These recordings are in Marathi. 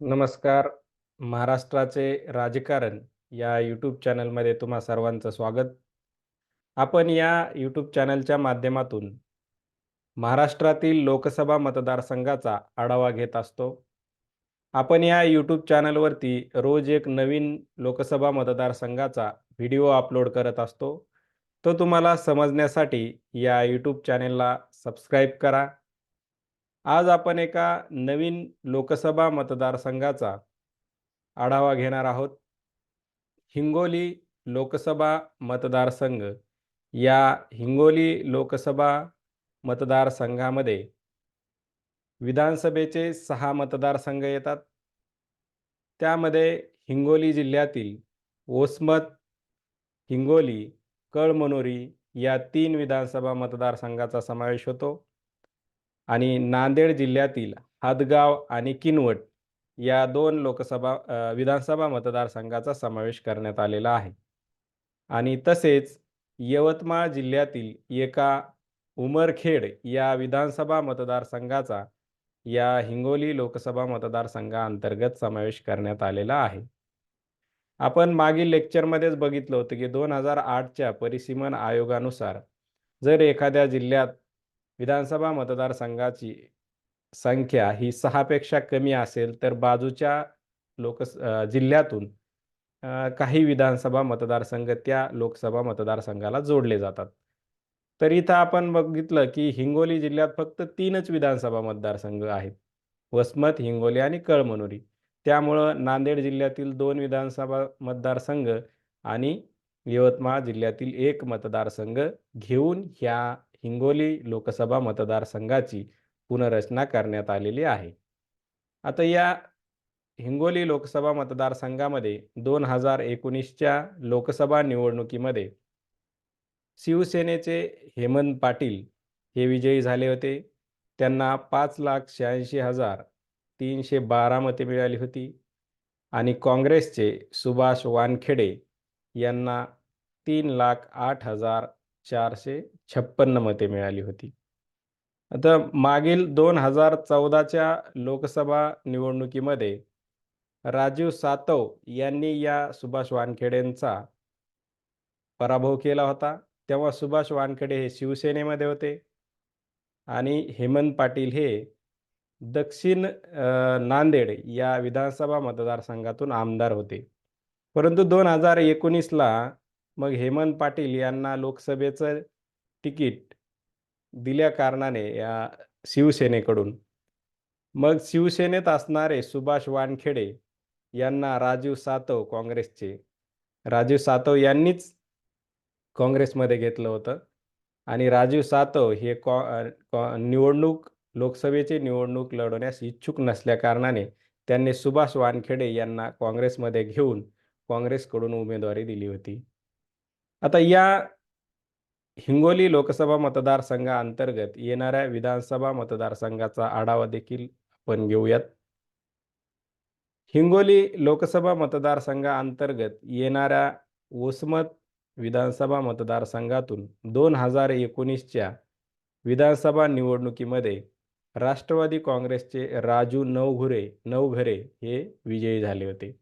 नमस्कार. महाराष्ट्राचे राजकारण या यूट्यूब चॅनलमध्ये तुम्हा सर्वांचं स्वागत. आपण या यूट्यूब चॅनलच्या माध्यमातून महाराष्ट्रातील लोकसभा मतदारसंघाचा आढावा घेत असतो. आपण या यूट्यूब चॅनलवरती रोज एक नवीन लोकसभा मतदारसंघाचा व्हिडिओ अपलोड करत असतो. तो तुम्हाला समजण्यासाठी या यूट्यूब चॅनेलला सबस्क्राईब करा. आज आपण एका नवीन लोकसभा मतदारसंघाचा आढावा घेणार आहोत. हिंगोली लोकसभा मतदारसंघ या हिंगोली लोकसभा मतदारसंघामध्ये विधानसभेचे सहा मतदारसंघ येतात. त्यामध्ये हिंगोली जिल्ह्यातील ओसमत हिंगोली कळमनोरी या तीन विधानसभा मतदारसंघाचा समावेश होतो. आणि नांदेड जिल्ह्यातील हादगाव आणि किनवट या दोन लोकसभा विधानसभा मतदारसंघाचा समावेश करण्यात आलेला आहे. आणि तसेच यवतमाळ जिल्ह्यातील एका उमरखेड या विधानसभा मतदारसंघाचा या हिंगोली लोकसभा मतदारसंघाअंतर्गत समावेश करण्यात आलेला आहे. आपण मागील लेक्चरमध्येच बघितलं होतं की दोन हजार आठच्या परिसीमन आयोगानुसार जर एखाद्या जिल्ह्यात विधानसभा मतदारसंघाची संख्या ही सहापेक्षा कमी असेल तर बाजूच्या लोक जिल्ह्यातून काही विधानसभा मतदारसंघ त्या लोकसभा मतदारसंघाला जोडले जातात. तर इथं आपण बघितलं की हिंगोली जिल्ह्यात फक्त तीनच विधानसभा मतदारसंघ आहेत. वसमत हिंगोली आणि कळमनुरी. त्यामुळं नांदेड जिल्ह्यातील दोन विधानसभा मतदारसंघ आणि यवतमाळ जिल्ह्यातील एक मतदारसंघ घेऊन ह्या हिंगोली लोकसभा मतदारसंघाची पुनर्रचना करण्यात आलेली आहे. आता या हिंगोली लोकसभा मतदारसंघामध्ये दोन हजार एकोणीसच्या लोकसभा निवडणुकीमध्ये शिवसेनेचे हेमंत पाटील हे विजयी झाले होते. त्यांना पाच लाख शहाऐंशी हजार तीनशे बारा मते मिळाली होती. आणि काँग्रेसचे सुभाष वानखेडे यांना तीन लाख आठ हजार चारशे छप्पन्न मते मिळाली होती. आता मागील दोन हजार चौदाच्या लोकसभा निवडणुकीमध्ये राजीव सातव यांनी या सुभाष वानखेडेंचा पराभव केला होता. तेव्हा सुभाष वानखेडे हे शिवसेनेमध्ये होते आणि हेमंत पाटील हे दक्षिण नांदेड या विधानसभा मतदारसंघातून आमदार होते. परंतु दोन हजार एकोणीसला मग हेमंत पाटील यांना लोकसभेचं तिकीट दिल्या कारणाने या शिवसेनेकडून. मग शिवसेनेत असणारे सुभाष वानखेडे यांना राजीव सातव काँग्रेसचे. राजीव सातव यांनीच काँग्रेसमध्ये घेतलं होतं. आणि राजीव सातव हे कॉ निवडणूक लोकसभेची निवडणूक लढवण्यास इच्छुक नसल्याकारणाने त्यांनी सुभाष वानखेडे यांना काँग्रेसमध्ये घेऊन काँग्रेसकडून उमेदवारी दिली होती. आता या हिंगोली लोकसभा मतदारसंघाअंतर्गत येणाऱ्या विधानसभा मतदारसंघाचा आढावा देखील आपण घेऊयात. हिंगोली लोकसभा मतदारसंघाअंतर्गत येणाऱ्या वसमत विधानसभा मतदारसंघातून दोन हजार एकोणीसच्या विधानसभा निवडणुकीमध्ये राष्ट्रवादी काँग्रेसचे राजू नवघुरे नवघरे हे विजयी झाले होते.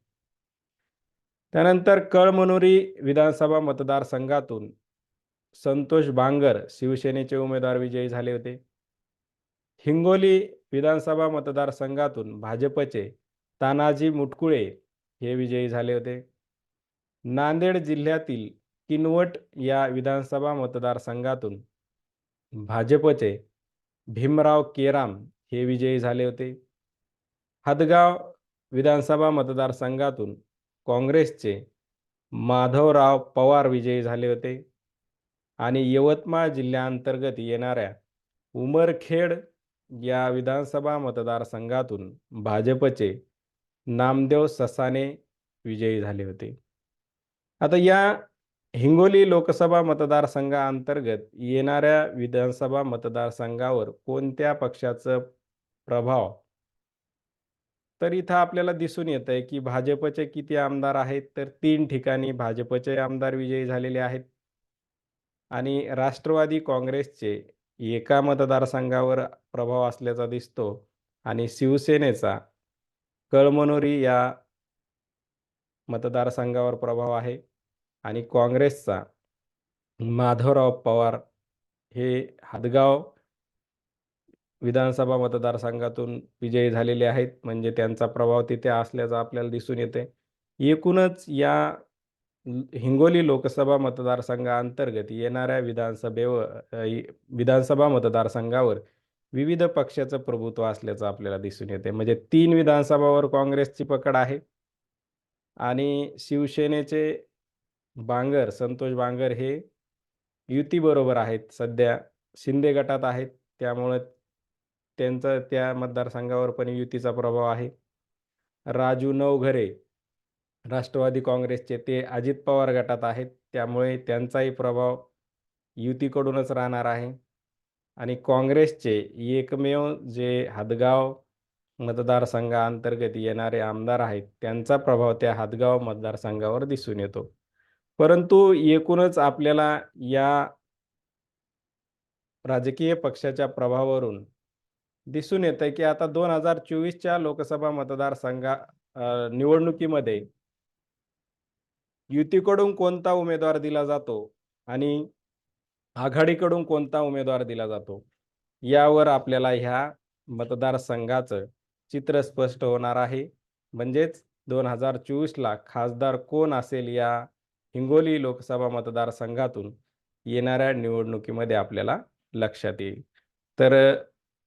त्यानंतर कळमनुरी विधानसभा मतदारसंघातून संतोष बांगर शिवसेनेचे उमेदवार विजयी झाले होते. हिंगोली विधानसभा मतदारसंघातून भाजपचे तानाजी मुटकुळे हे विजयी झाले होते. नांदेड जिल्ह्यातील किनवट या विधानसभा मतदारसंघातून भाजपचे भीमराव केराम हे विजयी झाले होते. हदगाव विधानसभा मतदारसंघातून काँग्रेसचे माधवराव पवार विजयी झाले होते. आणि यवतमाळ जिल्ह्याअंतर्गत येणाऱ्या उमरखेड या विधानसभा मतदारसंघातून भाजपचे नामदेव ससाने विजयी झाले होते. आता या हिंगोली लोकसभा मतदारसंघाअंतर्गत येणाऱ्या विधानसभा मतदारसंघावर कोणत्या पक्षाचं प्रभाव तर इथं आपल्याला दिसून येत आहे की भाजपचे किती आमदार आहेत तर तीन ठिकाणी भाजपचे आमदार विजयी झालेले आहेत. आणि राष्ट्रवादी काँग्रेसचे एका मतदारसंघावर प्रभाव असल्याचा दिसतो आणि शिवसेनेचा कळमनोरी या मतदारसंघावर प्रभाव आहे आणि काँग्रेसचा माधवराव पवार हे हदगाव विधानसभा मतदारसंघातून विजयी झालेले आहेत. म्हणजे त्यांचा प्रभाव तिथे असल्याचं आपल्याला दिसून येते एकूणच या हिंगोली लोकसभा मतदारसंघाअंतर्गत येणाऱ्या विधानसभेवर विधानसभा मतदारसंघावर विविध पक्षाचं प्रभुत्व असल्याचं आपल्याला दिसून येते म्हणजे तीन विधानसभावर काँग्रेसची पकड आहे. आणि शिवसेनेचे बांगर संतोष बांगर हे युतीबरोबर आहेत सध्या. शिंदे गटात आहेत. त्यामुळं त्यांचा त्या मतदारसंघावर पण युतीचा प्रभाव आहे. राजू नवघरे राष्ट्रवादी काँग्रेसचे ते अजित पवार गटात आहेत. त्यामुळे त्यांचाही प्रभाव युतीकडूनच राहणार आहे. आणि काँग्रेसचे एकमेव जे हदगाव मतदारसंघाअंतर्गत येणारे आमदार आहेत त्यांचा प्रभाव त्या हदगाव मतदारसंघावर दिसून येतो. परंतु एकूणच आपल्याला या राजकीय पक्षाच्या प्रभावावरून दिसून येतं की आता दोन हजार चोवीसच्या लोकसभा मतदारसंघा निवडणुकीमध्ये युतीकडून कोणता उमेदवार दिला जातो आणि आघाडीकडून कोणता उमेदवार दिला जातो यावर आपल्याला ह्या मतदारसंघाचं चित्र स्पष्ट होणार आहे. म्हणजेच दोन हजार चोवीसला खासदार कोण असेल या हिंगोली लोकसभा मतदारसंघातून येणाऱ्या निवडणुकीमध्ये आपल्याला लक्षात येईल. तर